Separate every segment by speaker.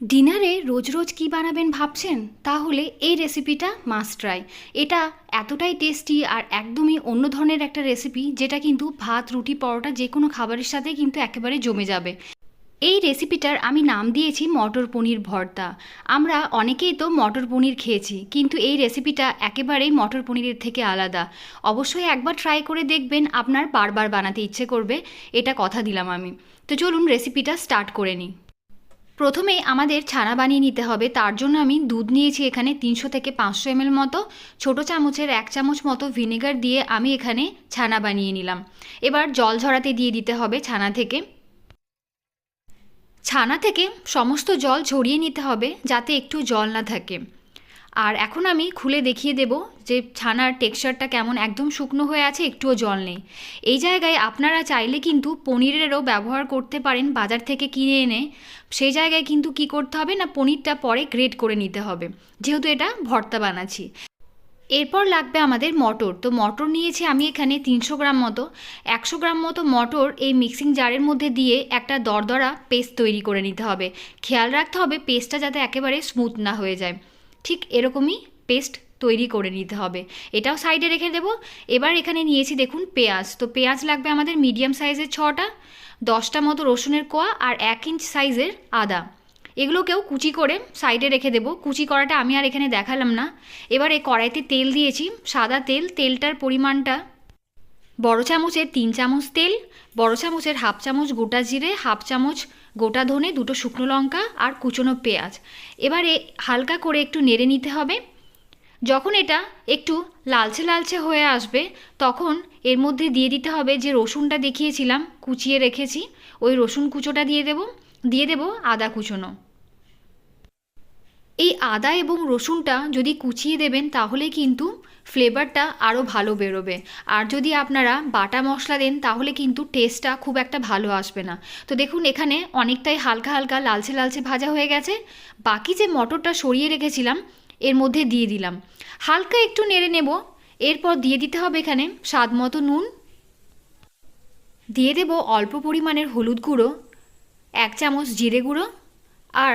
Speaker 1: ডিনারে রোজ রোজ কী বানাবেন ভাবছেন? তাহলে এই রেসিপিটা মাস্ট ট্রাই এটা এতটাই টেস্টি আর একদমই অন্য ধরনের একটা রেসিপি যেটা কিন্তু ভাত, রুটি, পরোটা যে কোনো খাবারের সাথে কিন্তু একেবারে জমে যাবে। এই রেসিপিটার আমি নাম দিয়েছি মটর পনির ভর্তা। আমরা অনেকেই তো মটর পনির খেয়েছি, কিন্তু এই রেসিপিটা একেবারেই মটর পনিরের থেকে আলাদা। অবশ্যই একবার ট্রাই করে দেখবেন, আপনার বারবার বানাতে ইচ্ছে করবে, এটা কথা দিলাম আমি। তো চলুন রেসিপিটা স্টার্ট করে নিই। প্রথমে আমাদের ছানা বানিয়ে নিতে হবে, তার জন্য আমি দুধ নিয়েছি এখানে তিনশো থেকে পাঁচশো এমএল মতো। ছোট চামচের এক চামচ মতো ভিনেগার দিয়ে আমি এখানে ছানা বানিয়ে নিলাম। এবার জল ঝরাতে দিয়ে দিতে হবে ছানা থেকে। ছানা থেকে সমস্ত জল ঝরিয়ে নিতে হবে যাতে একটু জল না থাকে। আর এখন আমি খুলে দেখিয়ে দেব যে ছানার টেক্সচারটা কেমন একদম শুকনো হয়ে আছে, একটুও জল নেই। এই জায়গায় আপনারা চাইলে কিন্তু পনিরেরও ব্যবহার করতে পারেন বাজার থেকে কিনে এনে। সেই জায়গায় কিন্তু কি করতে হবে না, পনিরটা পরে গ্রেড করে নিতে হবে। যেহেতু এটা ভর্তা বানাচ্ছি। এরপর লাগবে আমাদের মটর। তো মটর নিয়েছি আমি এখানে তিনশো গ্রাম মতো। একশো গ্রাম মতো মটর এই মিক্সিং জারের মধ্যে দিয়ে একটা দরদরা পেস্ট তৈরি করে নিতে হবে। খেয়াল রাখতে হবে পেস্টটা যাতে একেবারে স্মুথ না হয়ে যায়। ঠিক এরকমই পেস্ট তৈরি করে নিতে হবে। এটাও সাইডে রেখে দেবো। এবার এখানে নিয়েছি দেখুন পেঁয়াজ। তো পেঁয়াজ লাগবে আমাদের মিডিয়াম সাইজের ছটা, দশটা মতো রসুনের কোয়া আর এক ইঞ্চ সাইজের আদা। এগুলোকেও কুচি করে সাইডে রেখে দেবো। কুচি করাটা আমি আর এখানে দেখালাম না। এবার এই কড়াইতে তেল দিয়েছি, সাদা তেল। তেলটার পরিমাণটা বড় চামচের তিন চামচ তেল, বড় চামচের হাফ চামচ গোটা জিরে, হাফ চামচ গোটা ধনে, দুটো শুকনো লঙ্কা আর কুচনো পেঁয়াজ। এবারে হালকা করে একটু নেড়ে নিতে হবে। যখন এটা একটু লালচে লালচে হয়ে আসবে, তখন এর মধ্যে দিয়ে দিতে হবে যে রসুনটা দেখিয়েছিলাম, কুচিয়ে রেখেছি, ওই রসুন কুচোটা দিয়ে দেব দিয়ে দেব আদা কুচোনো। এই আদা এবং রসুনটা যদি কুচিয়ে দেবেন, তাহলে কিন্তু ফ্লেভারটা আরও ভালো বেরোবে। আর যদি আপনারা বাটা মশলা দেন, তাহলে কিন্তু টেস্টটা খুব একটা ভালো আসবে না। তো দেখুন, এখানে অনেকটাই হালকা হালকা লালচে লালচে ভাজা হয়ে গেছে। বাকি যে মটরটা সরিয়ে রেখেছিলাম, এর মধ্যে দিয়ে দিলাম। হালকা একটু নেড়ে নেব। এরপর দিয়ে দিতে হবে এখানে স্বাদ মতো নুন। দিয়ে দেব অল্প পরিমাণের হলুদ গুঁড়ো, এক চামচ জিরে গুঁড়ো আর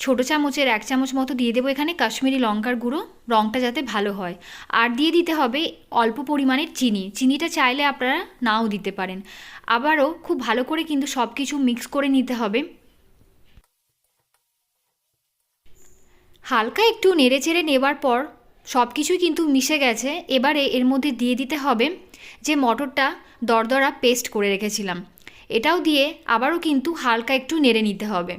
Speaker 1: ছোটো চামচের এক চামচ মতো দিয়ে দেবো এখানে কাশ্মীরি লঙ্কার গুঁড়ো রঙটা যাতে ভালো হয়। আর দিয়ে দিতে হবে অল্প পরিমাণের চিনি। চিনিটা চাইলে আপনারা নাও দিতে পারেন। আবারও খুব ভালো করে কিন্তু সব কিছু মিক্স করে নিতে হবে। হালকা একটু নেড়ে চেড়ে নেবার পর সব কিছুই কিন্তু মিশে গেছে। এবারে এর মধ্যে দিয়ে দিতে হবে যে মটরটা দরদরা পেস্ট করে রেখেছিলাম। এটাও দিয়ে আবারও কিন্তু হালকা একটু নেড়ে নিতে হবে।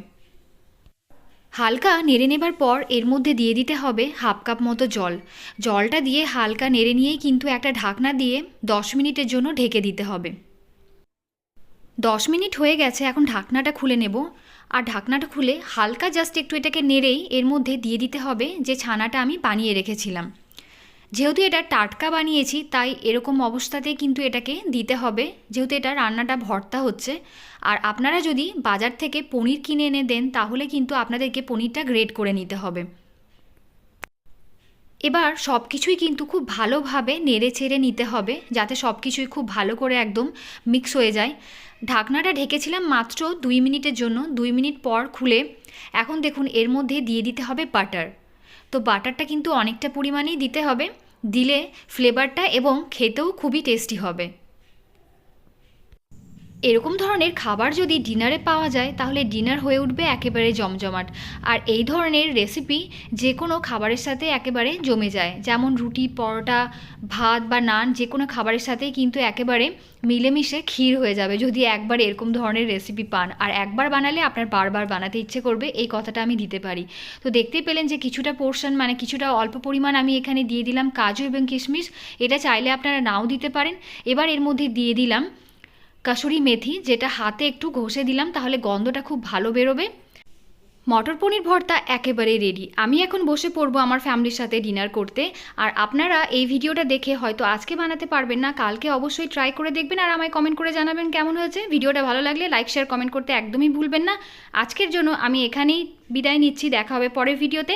Speaker 1: হালকা নেড়ে নেবার পর এর মধ্যে দিয়ে দিতে হবে হাফ কাপ মতো জল। জলটা দিয়ে হালকা নেড়ে নিয়েই কিন্তু একটা ঢাকনা দিয়ে দশ মিনিটের জন্য ঢেকে দিতে হবে। দশ মিনিট হয়ে গেছে, এখন ঢাকনাটা খুলে নেব। আর ঢাকনাটা খুলে হালকা জাস্ট একটু এটাকে নেড়েই এর মধ্যে দিয়ে দিতে হবে যে ছানাটা আমি বানিয়ে রেখেছিলাম। যেহেতু এটা টাটকা বানিয়েছি, তাই এরকম অবস্থাতেই কিন্তু এটাকে দিতে হবে। যেহেতু এটা রান্নাটা ভর্তা হচ্ছে, আর আপনারা যদি বাজার থেকে পনির কিনে এনে দেন, তাহলে কিন্তু আপনাদেরকে পনিরটা গ্রেড করে নিতে হবে। এবার সব কিছুই কিন্তু খুব ভালোভাবে নেড়ে ছেড়ে নিতে হবে, যাতে সব কিছুই খুব ভালো করে একদম মিক্স হয়ে যায়। ঢাকনাটা ঢেকেছিলাম মাত্র দুই মিনিটের জন্য, দুই মিনিট পর খুলে। এখন দেখুন, এর মধ্যে দিয়ে দিতে হবে বাটার। তো বাটারটা কিন্তু অনেকটা পরিমাণেই দিতে হবে। দিলে ফ্লেভারটা এবং খেতেও খুবই টেস্টি হবে। এরকম ধরনের খাবার যদি ডিনারে পাওয়া যায়, তাহলে ডিনার হয়ে উঠবে একেবারে জমজমাট। আর এই ধরনের রেসিপি যে কোনো খাবারের সাথে একেবারে জমে যায়। যেমন রুটি, পরোটা, ভাত বা নান যে কোনো খাবারের সাথেই কিন্তু একেবারে মিলেমিশে ক্ষীর হয়ে যাবে যদি একবার এরকম ধরনের রেসিপি পান। আর একবার বানালে আপনার বারবার বানাতে ইচ্ছে করবে, এই কথাটা আমি দিতে পারি। তো দেখতে পেলেন যে কিছুটা পোর্শন মানে কিছুটা অল্প পরিমাণ আমি এখানে দিয়ে দিলাম কাজু এবং কিশমিশ। এটা চাইলে আপনারা নাও দিতে পারেন। এবার এর মধ্যে দিয়ে দিলাম কাসুরি মেথি, যেটা হাতে একটু ঘষে দিলাম, তাহলে গন্ধটা খুব ভালো বেরোবে। মটর পনির ভর্তা একেবারেই রেডি আমি এখন বসে পড়ব আমার ফ্যামিলির সাথে ডিনার করতে। আর আপনারা এই ভিডিওটা দেখে হয়তো আজকে বানাতে পারবেন না, কালকে অবশ্যই ট্রাই করে দেখবেন আর আমায় কমেন্ট করে জানাবেন কেমন হয়েছে। ভিডিওটা ভালো লাগলে লাইক শেয়ার কমেন্ট করতে একদমই ভুলবেন না। আজকের জন্য আমি এখানেই বিদায় নিচ্ছি, দেখা হবে পরের ভিডিওতে